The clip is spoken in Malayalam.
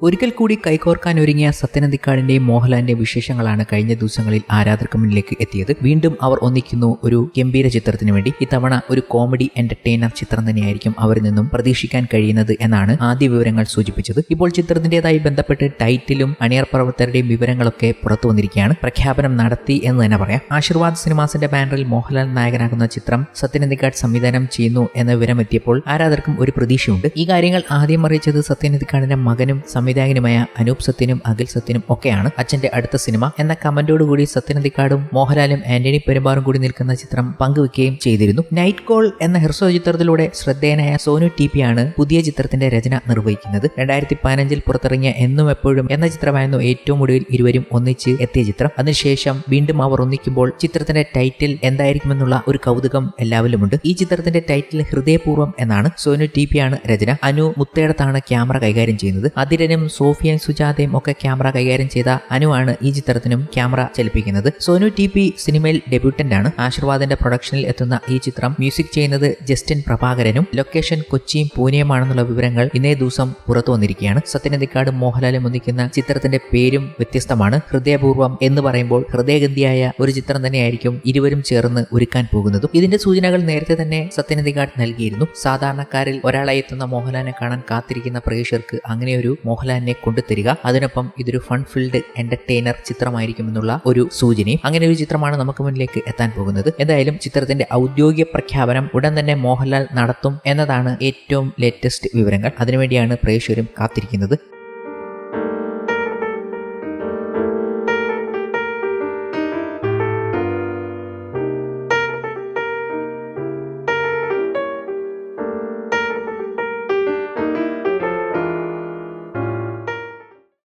ഒരിക്കൽ കൂടി കൈകോർക്കാൻ ഒരുങ്ങിയ സത്യനന്ദിക്കാടിന്റെയും മോഹൻലാലിന്റെയും വിശേഷങ്ങളാണ് കഴിഞ്ഞ ദിവസങ്ങളിൽ ആരാധകർക്ക് മുന്നിലേക്ക് എത്തിയത്. വീണ്ടും അവർ ഒന്നിക്കുന്നു ഒരു ഗംഭീര ചിത്രത്തിന് വേണ്ടി. ഇത്തവണ ഒരു കോമഡി എന്റർടൈനർ ചിത്രം തന്നെയായിരിക്കും അവരിൽ നിന്നും പ്രതീക്ഷിക്കാൻ കഴിയുന്നത് എന്നാണ് ആദ്യ വിവരങ്ങൾ സൂചിപ്പിച്ചത്. ഇപ്പോൾ ചിത്രത്തിന്റേതായി ബന്ധപ്പെട്ട് ടൈറ്റിലും അണിയർ പ്രവർത്തകരുടെയും വിവരങ്ങളൊക്കെ പുറത്തു വന്നിരിക്കുകയാണ്. പ്രഖ്യാപനം നടത്തി എന്ന് തന്നെ പറയാം. ആശീർവാദ് സിനിമാസിന്റെ ബാനറിൽ മോഹൻലാൽ നായകനാകുന്ന ചിത്രം സത്യനന്ദിക്കാട് സംവിധാനം ചെയ്യുന്നു എന്ന വിവരം എത്തിയപ്പോൾ ആരാധകർക്കും ഒരു പ്രതീക്ഷയുണ്ട്. ഈ കാര്യങ്ങൾ ആദ്യം അറിയിച്ചത് സത്യനന്ദിക്കാടിന്റെ മകനും സംവിധായകനുമായ അനൂപ് സത്യനും അഖിൽ സത്യനും ഒക്കെയാണ് അച്ഛന്റെ അടുത്ത സിനിമ എന്ന കമന്റോടുകൂടി സത്യനന്ദിക്കാടും മോഹൻലാലും ആന്റണി പെരുമ്പാറും കൂടി നിൽക്കുന്ന ചിത്രം പങ്കുവെക്കുകയും ചെയ്തിരുന്നു. നൈറ്റ് കോൾ എന്ന ഹ്രസ്വ ചിത്രത്തിലൂടെ ശ്രദ്ധേയനായ സോനു ടി പി ആണ് പുതിയ ചിത്രത്തിന്റെ രചന നിർവഹിക്കുന്നത്. രണ്ടായിരത്തി പതിനഞ്ചിൽ പുറത്തിറങ്ങിയ എന്നും എപ്പോഴും എന്ന ചിത്രമായിരുന്നു ഏറ്റവും ഒടുവിൽ ഇരുവരും ഒന്നിച്ച് എത്തിയ ചിത്രം. അതിനുശേഷം വീണ്ടും അവർ ഒന്നിക്കുമ്പോൾ ചിത്രത്തിന്റെ ടൈറ്റിൽ എന്തായിരിക്കുമെന്നുള്ള ഒരു കൗതുകം എല്ലാവരിലുമുണ്ട്. ഈ ചിത്രത്തിന്റെ ടൈറ്റിൽ ഹൃദയപൂർവം എന്നാണ് സോനു ടി പി ആണ് രചന. അനു മുത്തേടത്താണ് ക്യാമറ കൈകാര്യം ചെയ്യുന്നത്. അതിരനും സോഫിയൻ സുജാതയും ഒക്കെ ക്യാമറ കൈകാര്യം ചെയ്ത അനുവാണ് ഈ ചിത്രത്തിനും ക്യാമറ ചലിപ്പിക്കുന്നത്. സോനു ടി പി സിനിമയിൽ ഡെബ്യൂട്ടന്റ് ആണ്. ആശീർവാദിന്റെ പ്രൊഡക്ഷനിൽ എത്തുന്ന ഈ ചിത്രം മ്യൂസിക് ചെയ്യുന്നത് ജസ്റ്റിൻ പ്രഭാകരനും ലൊക്കേഷൻ കൊച്ചിയും പൂനെയുമാണെന്നുള്ള വിവരങ്ങൾ ഇന്നേ ദിവസം പുറത്തു വന്നിരിക്കുകയാണ്. സത്യനന്ദിക്കാട് മോഹൻലാലും ഒന്നിക്കുന്ന ചിത്രത്തിന്റെ പേരും വ്യത്യസ്തമാണ്. ഹൃദയപൂർവം എന്ന് പറയുമ്പോൾ ഹൃദയഗന്ധിയായ ഒരു ചിത്രം തന്നെയായിരിക്കും ഇരുവരും ചേർന്ന് ഒരുക്കാൻ പോകുന്നതും. ഇതിന്റെ സൂചനകൾ നേരത്തെ തന്നെ സത്യനന്ദിക്കാട് നൽകിയിരുന്നു. സാധാരണക്കാരിൽ ഒരാളായി എത്തുന്ന മോഹൻലാലിനെ കാണാൻ കാത്തിരിക്കുന്ന പ്രേക്ഷകർക്ക് അങ്ങനെയൊരു മോഹൻലാലിനെ കൊണ്ടുതരിക. അതിനൊപ്പം ഇതൊരു ഫൺ ഫിൽഡ് എന്റർടൈനർ ചിത്രമായിരിക്കും എന്നുള്ള ഒരു സൂചനയും അങ്ങനെ ഒരു ചിത്രമാണ് നമുക്ക് മുന്നിലേക്ക് എത്താൻ പോകുന്നത്. എന്തായാലും ചിത്രത്തിന്റെ ഔദ്യോഗിക പ്രഖ്യാപനം ഉടൻ തന്നെ മോഹൻലാൽ നടത്തും എന്നതാണ് ഏറ്റവും ലേറ്റസ്റ്റ് വിവരങ്ങൾ. അതിനുവേണ്ടിയാണ് പ്രേക്ഷകരും കാത്തിരിക്കുന്നത്.